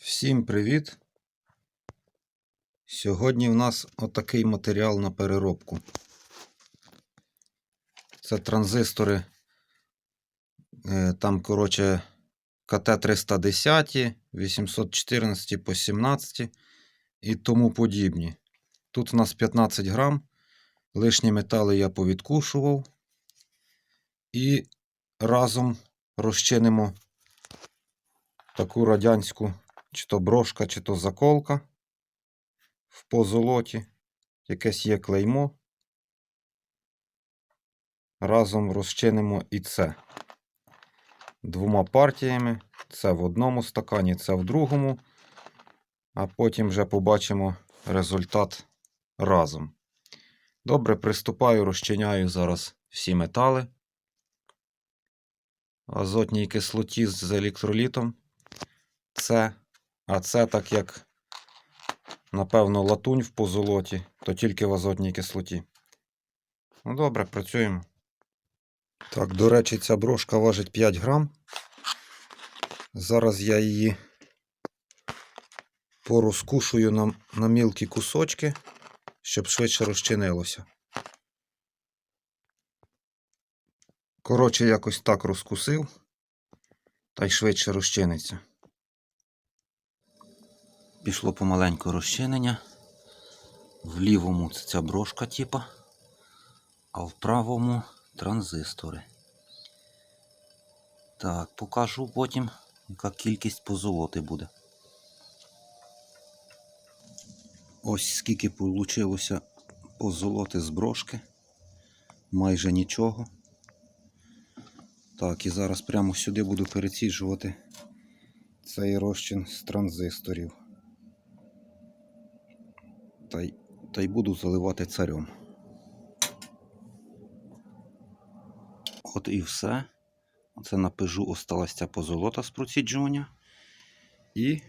Всім привіт! Сьогодні в нас отакий матеріал на переробку. Це транзистори, е, там, коротше, КТ-310, 814 по 17 і тому подібні. Тут у нас 15 грам. Лишні метали я повідкушував. І разом розчинимо таку радянську чи то брошка, чи то заколка в позолоті. Якесь є клеймо. Разом розчинимо і це. Двома партіями. Це в одному стакані, це в другому. А потім вже побачимо результат разом. Добре, приступаю, розчиняю зараз всі метали. Азотній кислоті з електролітом. Це а це так як, напевно, латунь в позолоті, то тільки в азотній кислоті. Ну добре, працюємо. Так, до речі, ця брошка важить 5 грам. Зараз я її порозкушую на, на мілкі кусочки, щоб швидше розчинилося. Коротше, якось так розкусив, та й швидше розчиниться. Пішло помаленьку розчинення. В лівому це ця брошка, типа, а в правому транзистори. Так, покажу потім, яка кількість позолоти буде. Ось скільки вийшло позолоти з брошки. Майже нічого. Так, і зараз прямо сюди буду переціджувати цей розчин з транзисторів та й, та й буду заливати царем. От і все. Оце на пежу осталась ця позолота з проціджування. І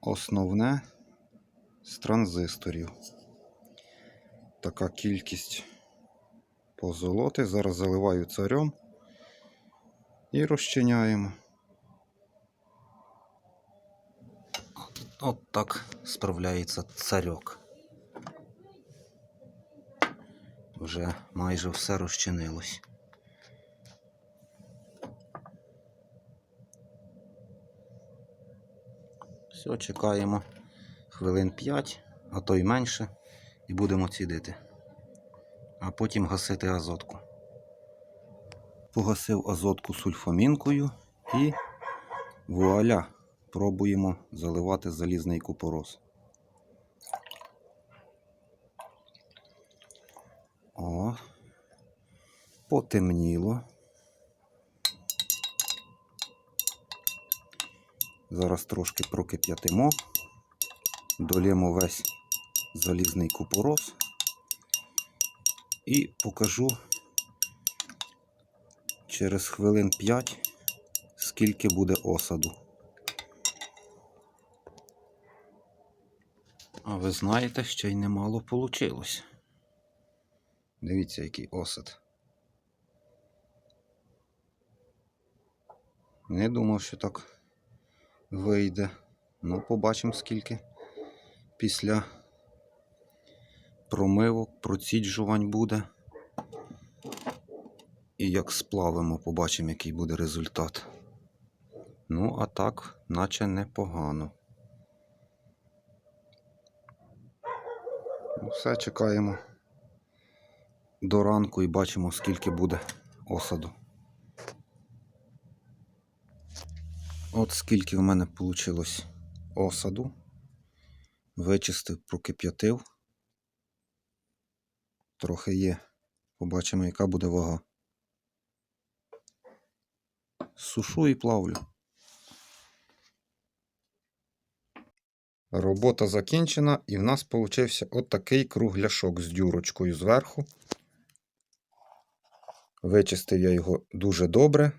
основне з транзисторів. Така кількість позолоти. Зараз заливаю царем і розчиняємо. От так справляється царьок. Вже майже все розчинилось. Все, чекаємо хвилин 5, а то й менше, і будемо цідити. А потім гасити азотку. Погасив азотку сульфамінкою і вуаля! Пробуємо заливати залізний купорос. О, потемніло. Зараз трошки прокип'ятимо, долємо весь залізний купорос і покажу через хвилин 5, скільки буде осаду. А ви знаєте, що й немало вийшло. Дивіться, який осад. Не думав, що так вийде. Ну, побачимо скільки після промивок, проціджувань буде. І як сплавимо, побачимо, який буде результат. Ну, а так, наче непогано. Все, чекаємо до ранку і бачимо, скільки буде осаду. От скільки в мене вийшло осаду. Вичистив, прокип'ятив. Трохи є. Побачимо, яка буде вага. Сушу і плавлю. Робота закінчена, і в нас получився отакий кругляшок з дюрочкою зверху. Вичистив я його дуже добре.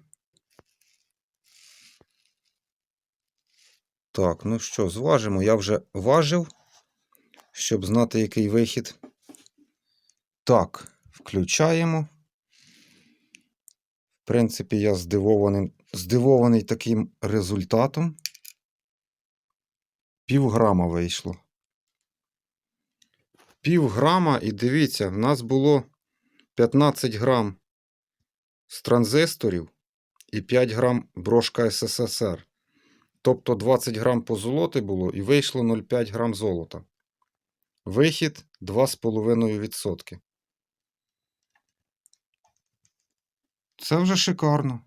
Так, ну що, зважимо. Я вже важив, щоб знати, який вихід. Так, включаємо. В принципі, я здивований, здивований таким результатом. Пів грама вийшло. Пів грама, і дивіться, в нас було 15 грам з транзисторів і 5 грам брошка СССР. Тобто 20 грам позолоти було і вийшло 0,5 грам золота. Вихід 2,5%. Це вже шикарно.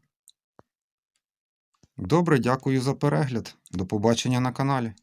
Добре, дякую за перегляд. До побачення на каналі.